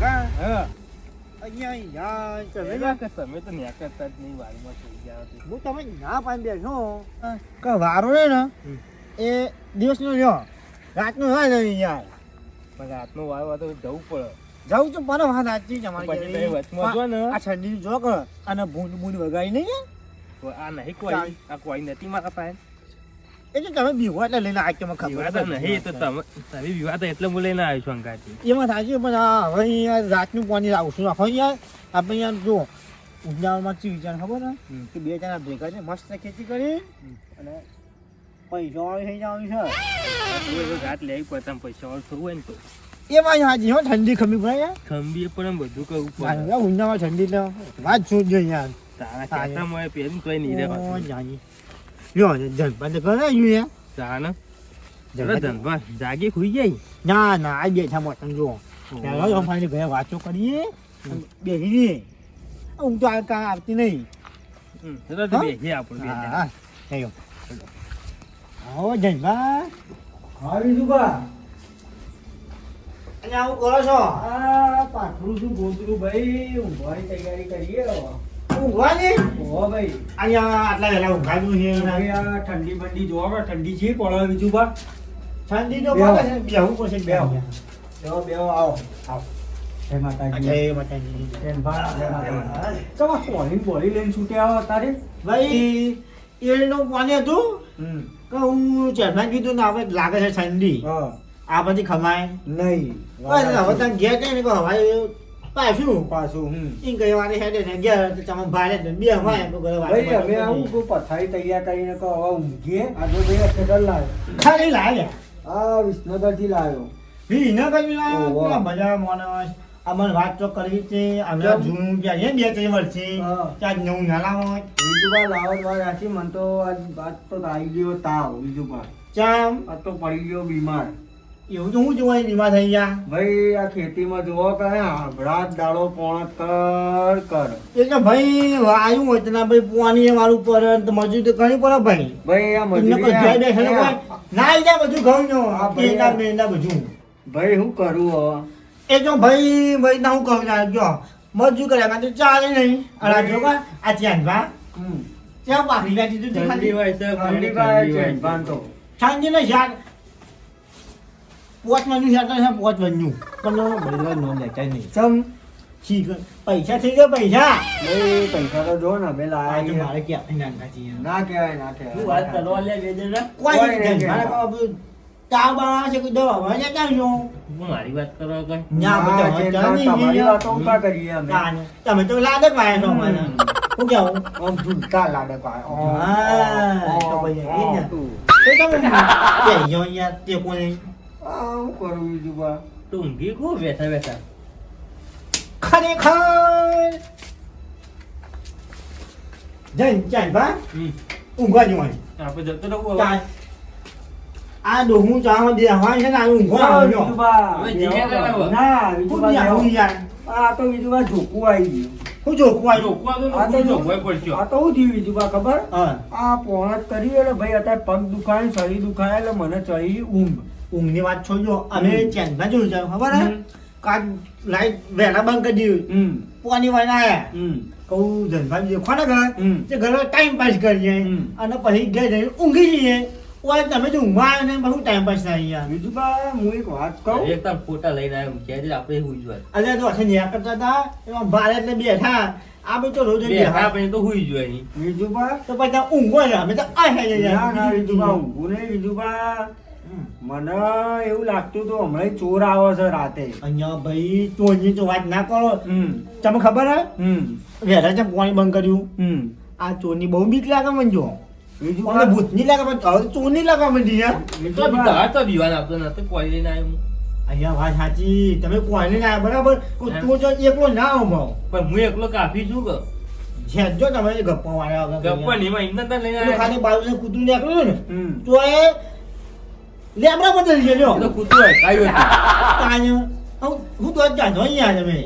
હા. હા. અહીંયા તમે વેલા કે તમે તો જ નહીં વાડીમાં સુઈ ગયા હું તમે ના પાડી બેઠો. કે વારો ને ને એ દિવસનો લ્યો રાતનો હોય ને યાર પણ રાતનો વારો તો જવું પડે. જાઉં છું પણ વાત સાચી છે પછી અમારી તમે વચમાં જો ને. આ ઠંડી જો કે અને બૂંદ ભૂંડ વગાડી નહીં આ નહીં કોઈ આ કોઈ નથી મારા પાસે. એ તો તમે બીવો એટલે લઈને આવી તમે ખબર નહીં તો તમે તમે વિવાદ એટલે હું લઈને આવ્યો છું અંગાથી. એમાં સાચી પણ હવે અહીંયા રાતનું પાણી લાવશું રાખો યાર આપણે યાર જો ઉજાળમાં ચી વિચાર ખબર ને. કે બે જણા ભેગા છે મસ્ત ખેતી કરી અને પૈસા વાળી થઈ જવાનું છે. કોઈ ઘાટ લેવી પડે તમે પૈસા વાળું થવું હોય ને તો. એમાં હાજી હો ઠંડી ખમી પડે યાર ખંભીએ પણ બધું કહું પડે. ઊંઝામાં ઠંડી તો વાત જોઈએ યાર. તારા ખેતરમાં પહેલું તોય નહીં જાની. લ્યો, જલપાન તો કરે યું જાગે ખુઈ જાય ના ના આ બેઠા મોટમ જો ચાલો અમારી ઘરે વાતો કરીએ. બેસીએ હું તો આ કાં આવતી નહીં. આપણે હા આવો જયભા હા વિજુબા અને આવું કરો છો? આ પાથરું છું ગોતરું ભાઈ? ઊંઘવાની તૈયારી કરીએ હવે. ઊંઘવાની? ઓ ભાઈ. અહીંયા આટલા વેલા ઊંઘાયું છે ઠંડી બંડી જોવા ઠંડી છે પડે બા ઠંડી તો બેહો. પડે છે બેહવું પડશે બેહો. બેહો. બેહો બેહો આવો. આવો. જય માતાજી. જય માતાજી. જય માતાજી. ચલો પોલી બોલી લઈને છૂટ્યા આવો તારે ભાઈ એનું પાણી હતું? કે હું ચેરમેન કીધું ને હવે લાગે છે ઠંડી. આ બધી ખમાય. નહીં. હવે તમે ઘેર કઈ કહો હવે પાછું પાછું હમ. ઈ ગઈ વારે હેડે ને ઘેર તો તમે ભારે ને બે હોય તો ઘરે વારે ભાઈ અમે આવું કોઈ પથારી તૈયાર કરીને કહો હવે ઊંઘીએ આજે ભાઈ ખેતર લાવ્યો. ખાલી લાગે આ વિસનગરથી લાવ્યો? ઓહો. પેલા મને અમને વાત તો કરવી છે. અમે જૂનું ત્યાં ને બે ત્રણ વર્ષથી ત્યાં નવું ના લાવો બીજું લાવો સાચી મને તો આજ વાત તો આવી ગયો તાવ બીજું ચામ. આ તો પડી ગયો બીમાર. એવું તો હું જોવા બીમાર થઈ ગયા. ભાઈ આ ખેતીમાં જોવો કે રાત દાડો પોણત કર કર. એ કે ભાઈ આવ્યું હોય તો ના ભાઈ પોવાની વાળું પડે મજૂર તો કરવી પડે ભાઈ. ભાઈ આ મજૂરી ના જાય બધું ઘઉં જો પેંડા. કેંડા બધું. ભાઈ હું કરું હવે? એ જો ભાઈ ભાઈ ના હું કહું છું જો. મજૂર કર્યા તો ચાલે નહીં. અરે જો કા આ હમ. ત્યાં બાકી તું ઠંડી હોય છે ઠંડી હોય છે. ઠંડી ને શાક પોચ મજૂર શાક છે પોચ મજૂર પણ બધી નો લેતા નહીં ચમ ઠીક પૈસા થઈ ગયા પૈસા ભાઈ પૈસા તો જો ને અમે આ તો લાયા મારે ક્યાં ના નાખી ના કહેવાય ના શું વાત કહેવાય કરવા લે બે જણા? કોઈ કોઈ નહીં નહીં. મારે કહો બધું તાવ બાવા છે કોઈ દવા માં જતા જો હું મારી વાત કરવા કઈ ના ના, બધા જે હતા ના, નહીં તમારી અહીંયા. વાતો ઉકા કરીએ અમે તાને. તમે તો લાડક વાયા છો મને હું કેવું આમ ઝૂલતા લાડક આવે. હા, તો પછી એ જ ને. તું. તો તમે કે જો યાર તે કોઈ આ હું કરું બીજું બા? તું ઊંઘી ખૂબ બેઠા બેઠા ખરેખર? જઈ ચાલ બા. ઊંઘવા જવાય આપણે જતો રહું ચાલ. આ ડોહું ચામાં દે હવાય છે ને આ ઊંઘવા બા. ના બીજું બા હું યાર, આ તો બીજું બા ઝોકું આવી ગયું. હું જોખવા આ તો આ તો હું થયું બીજું ખબર? હા. આ પોણત કરી એટલે ભાઈ અત્યારે પગ દુખાય શરીર દુખાય એટલે મને ચડી ઊંઘ. ઊંઘની વાત છોડજો અમે હમ. ચેન્જમાં જોયું છે ખબર હે. કાલ લાઈટ વહેલા બંધ કરી દીધું. હમ. પાણી વાળા આયા. કહું જનભાઈ દેખો ને ઘર. તે ઘરે ટાઈમ પાસ કરીએ. અને પછી ઘેર જઈને ઊંઘી જઈએ. ઓય તમે જો ઊંઘવા આવે ને બહુ ટાઈમ પાસ થાય યાર બીજું બા હું એક વાત કહું. એક તાર ફોટા લઈને આવ્યો. ક્યારે આપણે હુઈ જવાય. અલ્યા તો અસલ ન્યા કરતા હતા. એમાં બાર એટલે બેઠા. આ બધું તો રોજ જ બેઠા હા પછી તો હુઈ જવાય નહીં. બીજું બા તો પછી ઊંઘો છે અમે તો આ થઈ ના ના બીજું બા જાય ઊંઘું નહીં. બીજું બા મને એવું લાગતું હતું હમણાં ચોર આવે છે રાતે. અહીંયા ભાઈ ચોરની તો વાત ના કરો. તમને ખબર હે? હમ. વહેલા છે પાણી બંધ કર્યું? હમ. આ ચોરની બહુ બીક લાગે મને જો મને બા ભૂતની લાગે પણ હવે ચોરની લાગે મને યાર તો તો બીવાન આપતો નતો કોઈ લઈને આવ્યો હું. અહીંયા વાત સાચી. તમે કોઈને ના બરાબર? તું જો એકલો ના આવ પણ હું એકલો કાફી છું કે? છે જો તમે ગપ્પા વાળા ગપ્પા નહીં એમને તો લઈને ખાલી બાજુ કૂતરું નીકળ્યું ને? તો એ લેબડા બદલી ગયો એ તો કૂતરું હોય, હોય નહીં. હું તો જ જાણતો અહીંયા તમે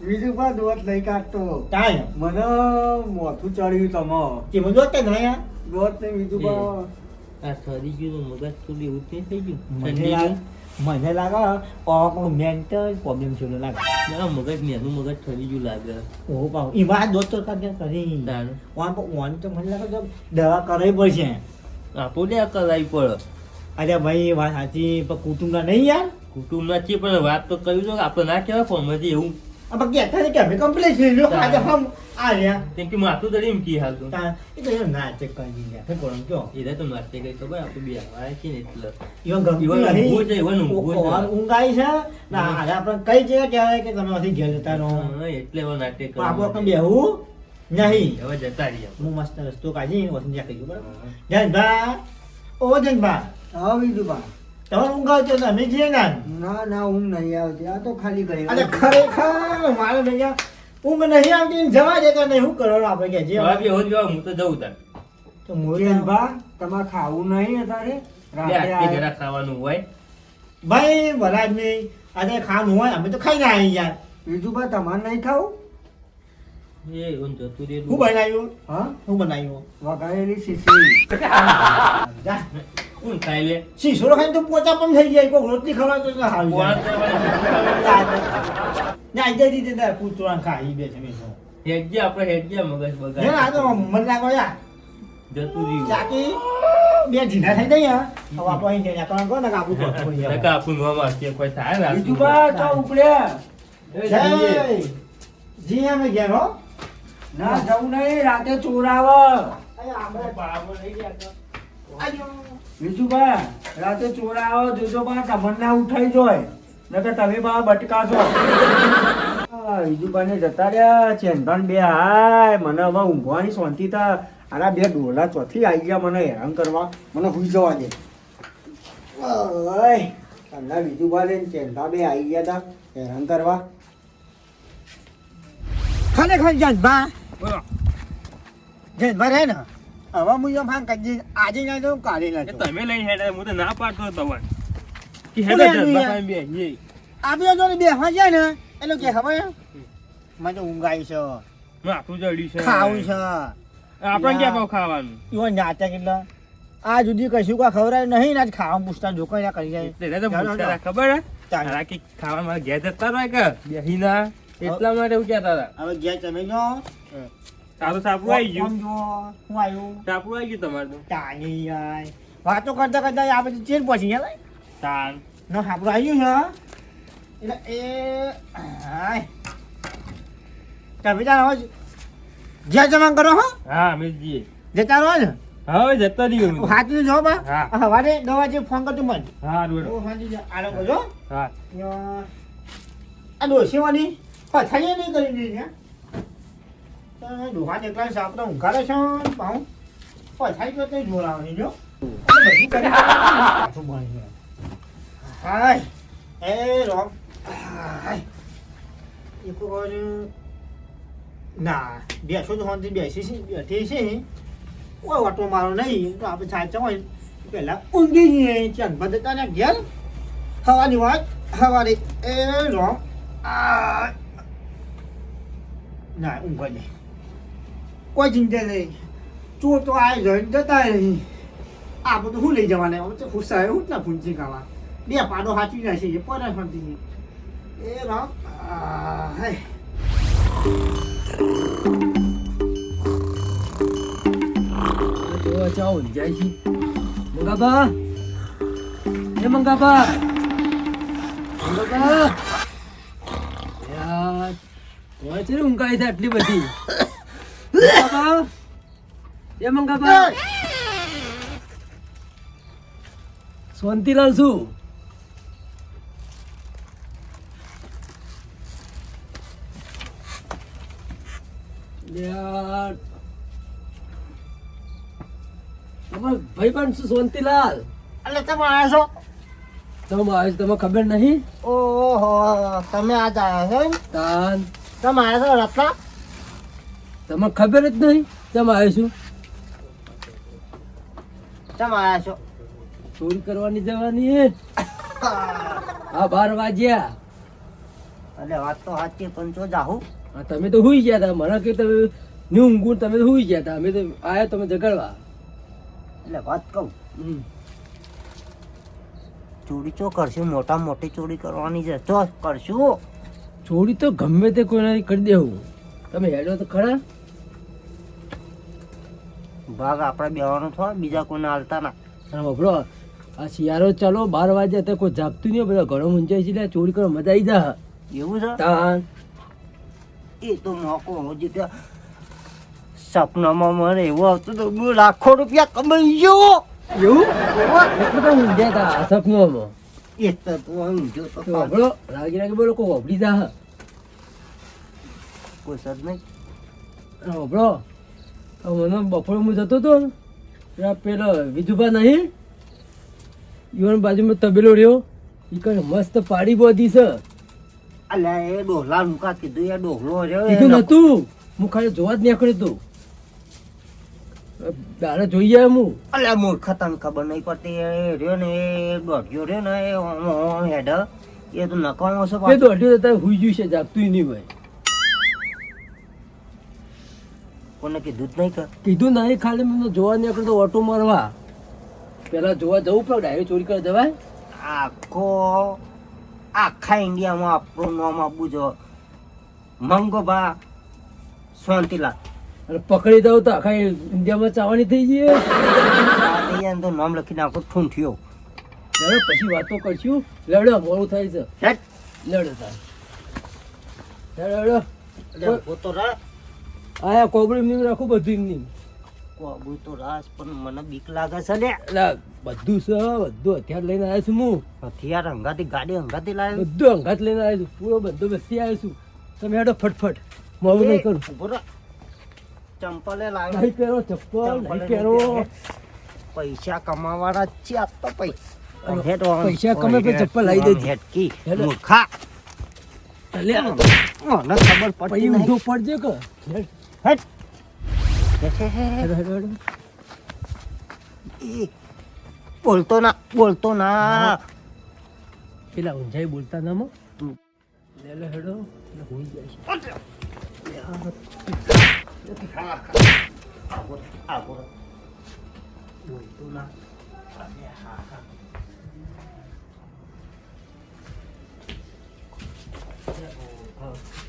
બીજું બા દોત લઈ કાઢતો કાય મને મોથું ચડ્યું તમો કે મને જોતા ના નહીં દોત ને બીજું બા આ સરી ગયું તો મગજ થોડી એવું થઈ ગયું મને. મને લાગે ઓકો મેન્ટલ પ્રોબ્લેમ છે એવું લાગે ના મગજ નેનું મગજ ઠરી ગયું લાગે ઓહો પાવ એ આ દોસ્તો કાકે કરી દાન વાન તો તો મને લાગે તો દવા કરાવી પડશે આપો લે કરાવી પડે અરે ભાઈ વાત સાચી પણ કુટુંબના નહીં યાર? કુટુંબ નથી પણ વાત તો કહ્યું કે આપણે ના કહેવાય ફોનમાંથી એવું. આ બાકી કે અમે કમ્પ્લીટ છે લો આજે હમ આ રહ્યા. કેમ કે માથું એમ કી હાલ તો એ તો એનો નાટક કરી દીધા ફે કોણ કયો? એને તો મારતે કઈ ખબર આપણે બે હવાય છે ને એટલે. ઈવન ઈવન છે, ઈવન ના આજે આપણે કઈ જગ્યા કહેવાય કે તમે ઘેર જતા રહો. એટલે હવે નાટક પણ આપણે બેહવું નહીં. હવે જતા રહીએ હું મસ્ત રસ્તો કાઢી વસંત જ્યાં કહ્યું બરાબર ઓ જનભા હા વિધુબા તમારે ઊંઘ આવતી અમે જઈએ ને ના ના ઊંઘ નહીં આવતી. આ તો ખાલી ગઈ અરે ખરેખર મારે ઊંઘ નહીં આવતી ને જવા દેતા નહીં શું કરવાનું આપણે કે જે હવે બી હવે જ હવે હું તો જઉં તાર. તો મોર બા તમારે ખાવું નહીં રાતે જરા ખાવાનું હોય. ભાઈ ભલા જ નહીં આજે ખાવાનું હોય અમે તો ખાઈને આવી યાર. વિધુબા તમારે નહીં ખાવું? શું બનાવ્યું? હા? શું બનાવ્યું? વગાડેલી શીશી કોણ ખાઈ લે? શીશો ખાઈને તો પોચા પણ થઈ જાય કોઈ રોટલી ખવડાવે તો કોણ જાય. ના જઈ દીધે તાર કૂતરાને ખાઈ બે છે મેં. હેડજે આપણે હેડજે મગજ બગાડ. આ તો મન લાગે યાર જતું રહ્યું. ચાકી બે ઢીલા થઈ જાય હવે આપણે અહીં જઈને આપણે કહો ને કે આપણું ચોખ્ખું થઈ જાય. નકા આપણું નામ આપીએ કોઈ થાય ને વિધુબા તો ઉપડ્યા જી અમે ગયા હો. ના જવું નહીં રાતે ચોર આવે વિધુબા રાતે ચોરા આવો જોજો બા તમને ના ઉઠાઈ જોય. નકર તમે બા બટકાશો. બીજું વિધુબાને જતા રહ્યા ચેન્દન બે હાય મને હવે ઊંઘવાની શાંતિ તા આના બે ડોલા ચોથી આવી ગયા મને હેરાન કરવા. મને હુઈ જવા દે. તમને વિધુબા ને ચેનભા બે આવી ગયા તા હેરાન કરવા. ખરેખર જનભા બોલો. જનભા રહે ને. હવે હું એમ હાંગ દઈશ. આજે ના તો કાલે ના તમે લઈ હેડે હું તો ના પાડતો તમારે કે હેડે યાર? કાંઈ બેહીએ. આપણે જો બેસવા જાય ને એટલે કે ખબર મને તો ઊંઘ આવી છે માથું જડ્યું છે. ખાવું છે. આપણે ક્યાં ભાવ ખાવાનું? એવો નાટક કેટલા? આ જુદી કશું કોઈ ખબર નહીં ને આજ ખાવા પૂછતા જોકાઈ કરી જાય. એટલે તો પૂછતા. ખબર હે? હારા કે ખાવા મારા ઘેર જતા રહે કે બેહીના? એટલા માટે એવું કહેતા હતા. હવે ગયા તમે જો તારું સાપડું આવી ગયું. જો હું આવ્યું? સાપડું આવી ગયું તમારે તો. ચાલી યાર વાતો કરતા કરતા આ બધું ચેર પહોંચી ગયા ભાઈ ના નો આવી ગયું છે એટલે એ હાય તમે હવે જ્યાં જમા કરો હો. જતા હવે જતા રહ્યું. હાથનું જો બા હવારે દવા જે ફોન કરતો મને હા રોડો હાજી જા, આલો કરજો હા? યા. આ ડોસીવાની પથારી નહીં કરી દીધી હે? દુકાન એકલા સાપડે ઊંઘાડે છે પાઉં તો જો. બની ગયું. રોમ. હાય. એક ના બેસો તો શાંતિ બેસી છે, બેઠી છે. કોઈ ઓટો મારો નહીં, તો આપણે સાચા હોય. પેલા ઊંઘી જઈએ ચાલ બધા હવાની વાત, હવાની. એ રોમ. ના ઊંઘ નહીં કોઈ ચિંતા નહીં ચોર તો આવી જાય જતા નહીં આ બધું શું લઈ જવાના ખુશા એવું જ ના પૂંચી ખાવા બે પાડો હાચવી જાય છે એ પર શાંતિ એ રામ હાય. જો જાઓ જાય છે મંગાબા એ મંગાબા મંગાબા યાર કોઈ છે ઊંઘાઈ છે આટલી બધી મંગાબા એ મંગાબા શાંતિલાલ છું ભાઈ પણ શું શાંતિલાલ એટલે તમે આવ્યા છો? તમે આવ્યો તમે ખબર નહીં? ઓહો તમે આજ આવ્યા છો? તમે આવ્યા છો રત્ના? તમને ખબર જ નહીં તમે આવ્યો છું? તમે આવ્યા છો? ચોરી કરવાની જવાની હા. બાર વાગ્યા એટલે વાત તો સાચી પણ જો જાહુ. હા તમે તો હુઈ ગયા હતા. મને કે તમે ની ઊંઘું તમે તો હુઈ ગયા હતા. અમે તો આવ્યા તમે જગાડવા એટલે વાત કહું. ચોરી ચો કરશું મોટા મોટી ચોરી કરવાની છે. તો કરશું. ચોરી તો ગમે તે કોઈ કરી દેવું. તમે હેડો તો ખરા. ભાગ આપણે બેવાનું થો બીજા કોઈને હાલતા ના. વાપરો આ શિયાળો ચાલો બાર વાગે તો કોઈ જાગતું નહીં બધા ઘણો મૂંઝાય છે ચોરી કરવા મજા આવી જા. એવું છે? તાન. એ તો મોકો હજી ત્યાં સપનામાં મને એવું આવતું હતું હું લાખો રૂપિયા કમાઈ ગયો. એવું? એટલે તો ઊંઘ્યા તા સપનામાં. એ તો તું જો તો તો વાપરો રાગી રાગી બોલો કોઈ વાપરી જા. કોઈ સદ નહીં. વાપરો મને બપોરે હું જતો હતો ને પેલો વિજુભા નહીં ઈવન બાજુમાં તબેલો રહ્યો. ઈ કઈ મસ્ત પાડી બોધી છે. અલ્યા એ ડોહલા મુખા કીધું? એ ડોહલો રહ્યો એ કીધું નતું. હું ખાલી જોવા જ નીકળ્યો તું દાડે જોઈ આવ્યો હું. અલ્યા મૂર્ખ તને ખબર નહીં પડતી. એ રહ્યો ને એ દોઢ્યો રહ્યો ને એ હેડ. એ તો નકામો છે એ દોઢ્યો તો તારે હુઈ ગયું છે જાગતું નહીં હોય. કોને કીધું જ નહીં કે? કીધું નહીં ખાલી મને જોવા નીકળ્યો તો ઓટો મારવા. પેલા જોવા જવું પડે ડાયરેક્ટ ચોરી કરવા જવાય? આખો આખા ઇન્ડિયામાં આપણું નામ આપવું જો મંગોબા શાંતિલાલ અને પકડી દઉં તો આખા ઇન્ડિયામાં ચાવાની થઈ જઈએ તો નામ લખી નાખો ઠૂંઠિયો લડો પછી વાતો કરશું. લડો મોડું થાય છે. લડો થાય લડો લડો પોતો રા. આયા કોબળી એમની રાખું બધું એમની કોબું તો રાસ પણ મને બીક લાગે છે ને એટલે બધું છે બધું હથિયાર લઈને આવ્યો છું હું. હથિયાર હંગાથી ગાડી હંગાથી લાવ્યો બધું હંગાત લઈને આવ્યો છું પૂરો બધો બેસી આવ્યો છું. તમે હેડો ફટફટ મોડું નહીં કરું. ચંપલે લાવ્યો નહીં પહેરો ચપ્પલ નહીં પહેરો. પૈસા કમાવાના છે આ તો પૈસા પૈસા કમે પછી ચપ્પલ લઈ દેજે. હેટકી. મૂર્ખા. મને ખબર પડતી નહીં. પડજે કે. હેટ. બોલતો ના બોલતો ના. પેલા ઊંઝાઈ બોલતા ના મો. હેડો. હોઈ જાય છે. બોલતો ના.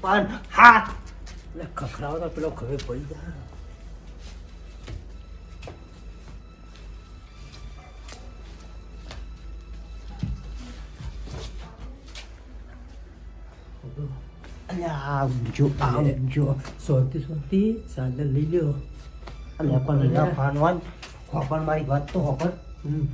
પણ હા. એટલે ખખડાવતા પેલો ખભે પડી જાય આવજો આવજો સોતી સોતી સાદર લઈ લ્યો. અલ્યા પણ ના ફાન વાન હોપણ મારી વાત તો હોપણ હમ.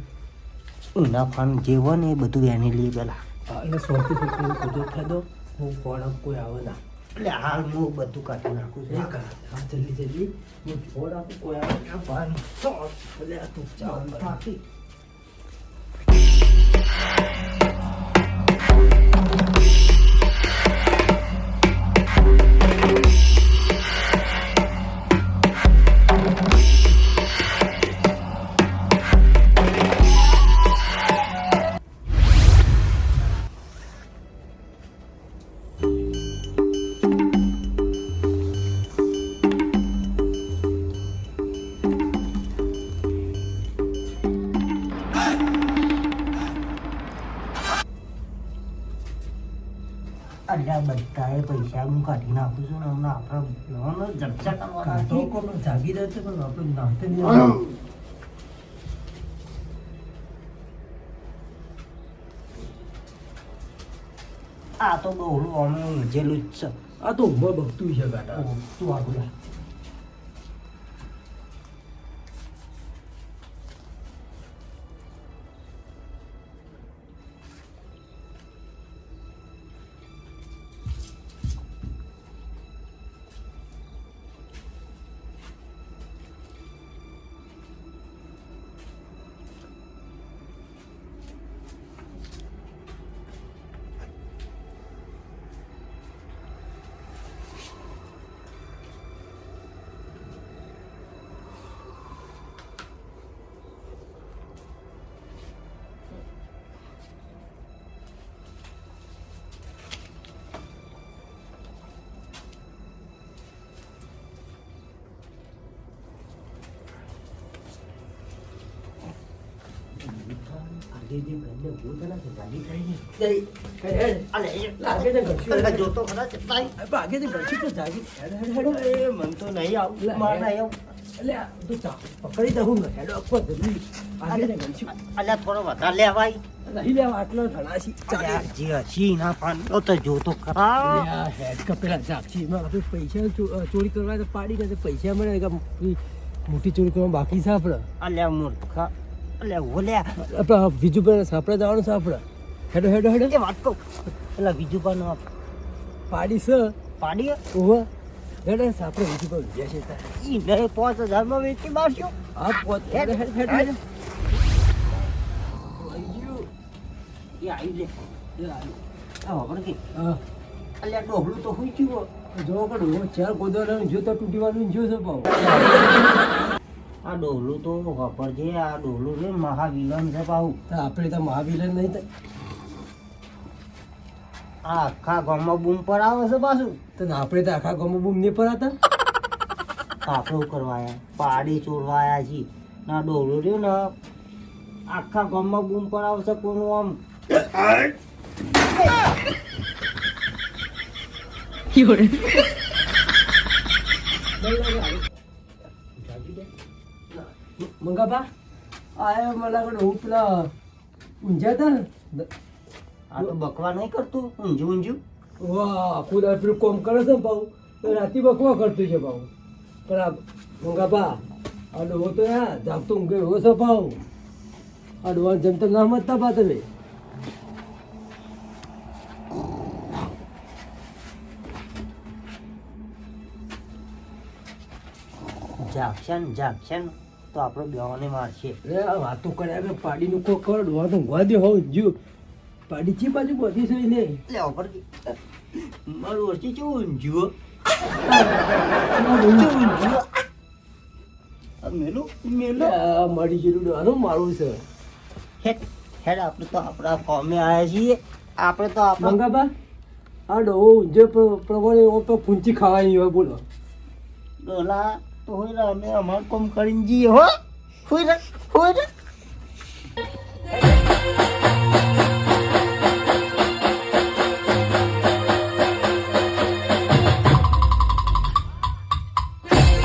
એના ફાન જેવો ને એ બધું એની લઈ પેલા. એટલે સોતી સોતી બધું થઈ દો. હું કોણ કોઈ આવે ના. એટલે હાલ હું બધું કાઢી નાખું છું. હા જલ્દી જલ્દી. હું જોડ આપું, કોઈ આવે ચાલ બાકી અલ્યા બધાએ પૈસા હું કાઢી નાખું છું ને હમણાં આપણે લોન જલસા કરવાના તો જાગી રહ્યો છે પણ આપણે નાખતે નહીં. આ તો બહુ અમે ઊંઝેલું જ છે. આ તો ઉંમર બગતું છે ગાડા તું આગળ ભૂત કરીને જોતો ખરા તાઈ તો ઘરથી તો જાગી. હેડ હેડ હેડ. મન તો નહીં આવું. માર નહીં આવું. એટલે તું ચા પકડી દઉં ને. હેડ અપો જલ્દી. આગે તો ઘરથી અલ્યા થોડો વધારે લેવાય નહીં લેવા આટલો ઘણા છે હસી ના પાન તો જોતો ખરા. હેડ કપેલા જાપસી એમાં આપણે પૈસા ચોરી કરવા તો પાડી દે પૈસા મળે. મોટી ચોરી કરવા બાકી છે આપણે. અલ્યા મૂર્ખા. અલ્યા ઓલ્યા આપણે પણ જવાનું છે આપણે. હેડો હેડો હેડો. એ વાત કહું. એટલે પણ પાડી છે. પાડી ઓહો હેડો સાપડે બીજું પણ છે. ઈ નહીં પાંચ હજારમાં વેચી મારશો. આ પોત હેડ હેડ હેડ હેડ. એ આવી લે. આ ખબર કે. હા. અલ્યા ડોહલું તો હોઈ ગયું જો કડું ચાર ગોદવાનું જો તો તૂટીવાનું જો છે ભાવ આ ડોલું તો વપર છે આ ડોલું છે મહાવિલન છે પાહુ. આપણે તો મહાવીર નહીં થાય આ આખા ગામમાં બૂમ પર આવે છે પાછું. તો આપણે તો આખા ગામમાં બૂમ નહીં પડાતા? કાપડો કરવાયા પાડી ચોરવાયા છે ના ડોલું રહ્યું ને. આખા ગામમાં બૂમ પર આવે છે કોનું આમ? મંગાપા આ મને લાગે હું પેલા ઊંઝા હતા ને આ તો બકવા નહીં કરતું ઊંઝું ઊંઝું વાહ પૂરા પેલું કોમ કરે છે ને ભાવ તો રાતી બકવા કરતું છે ભાવ પણ આ મંગાપા આ ડોહો તો યાર જાગતો ઊંઘે એવો છે ભાવ આ ડોહા જેમ તો ના મતતા પા તમે જાગશે ને જાગશે ને તો આપણે બેવાને મારશે અરે આ વાતો કર્યા કે પાડીનું કોક કરો ડોહા તો ઊંઘવા દે હોવ જો પાડી ચી બાજુ બધી છે ને લે ઉપર મારું ઓછી કેવું ઊંઝું મેલું મેલું. મેલો મળી ગયેલું ડોહાનું મારું છે. હેડ હેડ આપણે તો આપણા ફોર્મે આવ્યા છીએ. આપણે તો આપણા મંગાબા આ જે પ્ર- પ્રમાણે ઓ તો પૂંચી ખાવાની હોય બોલો. ડોલા તો હોય અમે અમાર કોમ કરીને જઈએ હો. હોય હોય